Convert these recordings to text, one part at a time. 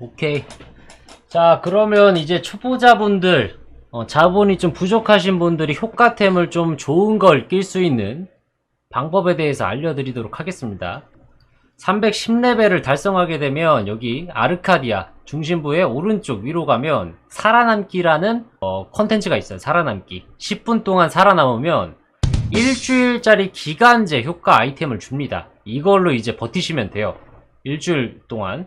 오케이. 자, 그러면 이제 초보자분들, 어, 자본이 좀 부족하신 분들이 효과템을 좀 좋은 걸 낄 수 있는 방법에 대해서 알려드리도록 하겠습니다. 310레벨을 달성하게 되면 여기 아르카디아 중심부의 오른쪽 위로 가면 살아남기라는 어, 컨텐츠가 있어요. 살아남기. 10분 동안 살아남으면 일주일짜리 기간제 효과 아이템을 줍니다. 이걸로 이제 버티시면 돼요. 일주일 동안.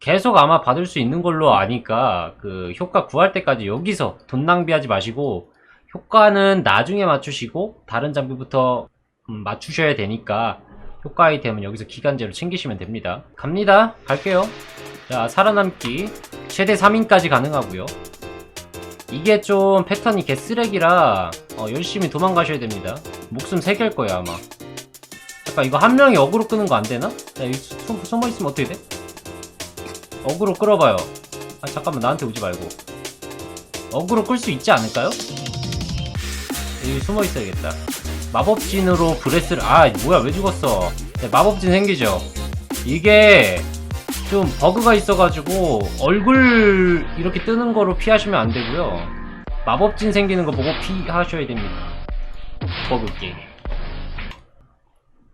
계속 아마 받을 수 있는 걸로 아니까 그 효과 구할 때까지 여기서 돈 낭비하지 마시고 효과는 나중에 맞추시고 다른 장비부터 음, 맞추셔야 되니까 효과 아이템은 여기서 기간제로 챙기시면 됩니다. 갑니다. 갈게요. 자, 살아남기 최대 3인까지 가능하고요. 이게 좀 패턴이 개쓰레기라 어, 열심히 도망가셔야 됩니다. 목숨 3개일 거예요 아마. 잠깐 이거 한 명이 어그로 끄는 거 안 되나? 야, 숨, 숨어 있으면 어떻게 돼? 어그로 끌어봐요. 아 잠깐만 나한테 오지 말고. 어그로 끌 수 있지 않을까요? 여기 숨어 있어야겠다. 마법진으로 브레스를 아 뭐야 왜 죽었어? 네, 마법진 생기죠. 이게 좀 버그가 있어가지고 얼굴 이렇게 뜨는 거로 피하시면 안 되고요. 마법진 생기는 거 보고 피하셔야 됩니다. 버그 게임.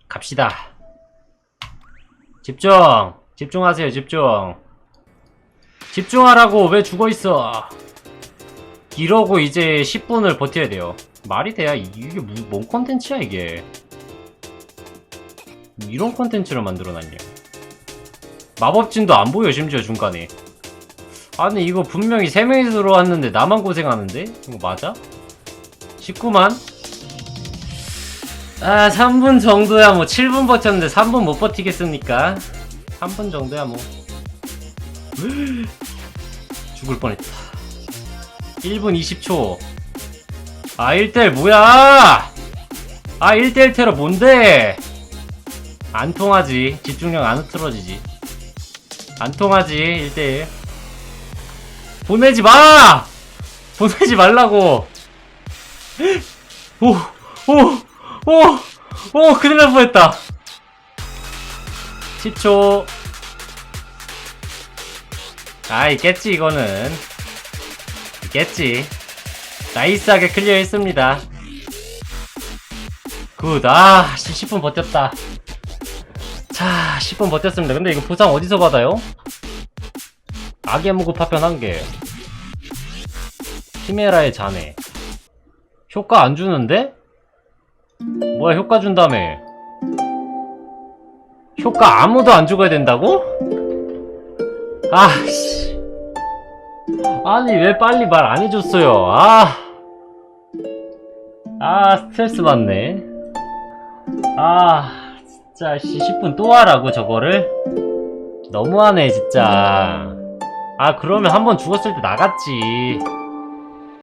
갑시다. 집중! 집중하세요, 집중. 집중하라고 왜 죽어 있어? 이러고 이제 10분을 버텨야 돼요. 말이 돼야 이게 무, 뭔 컨텐츠야 이게? 이런 컨텐츠를 만들어놨냐? 마법진도 안 보여 심지어 중간에. 아니 이거 분명히 3명이서 들어왔는데 나만 고생하는데? 이거 맞아? 19만? 아 3분 정도야 뭐 7분 버텼는데 3분 못 버티겠습니까? 3분 정도야 뭐 죽을 뻔했다. 1분 20초. 아 1대1 뭐야? 아 1대1 테러 뭔데? 안 통하지. 집중력 안 흐트러지지. 안 통하지 1대1 보내지 마! 보내지 말라고! 오 오, 오, 오, 큰일 날 뻔했다. 10초. 아, 있겠지, 이거는. 있겠지. 나이스하게 클리어 했습니다. 굿, 아, 씨, 10분 버텼다. 자, 10분 버텼습니다. 근데 이거 보상 어디서 받아요? 악의 무구 파편 1개. 히메라의 자네. 효과 안 주는데? 뭐야 효과 준다며 효과 아무도 안 죽어야 된다고? 아씨 아니 왜 빨리 말 안 해줬어요 아 아, 스트레스 받네. 아, 진짜, 씨, 10분 또 하라고, 저거를? 너무하네, 진짜. 아, 그러면 한 번 죽었을 때 나갔지.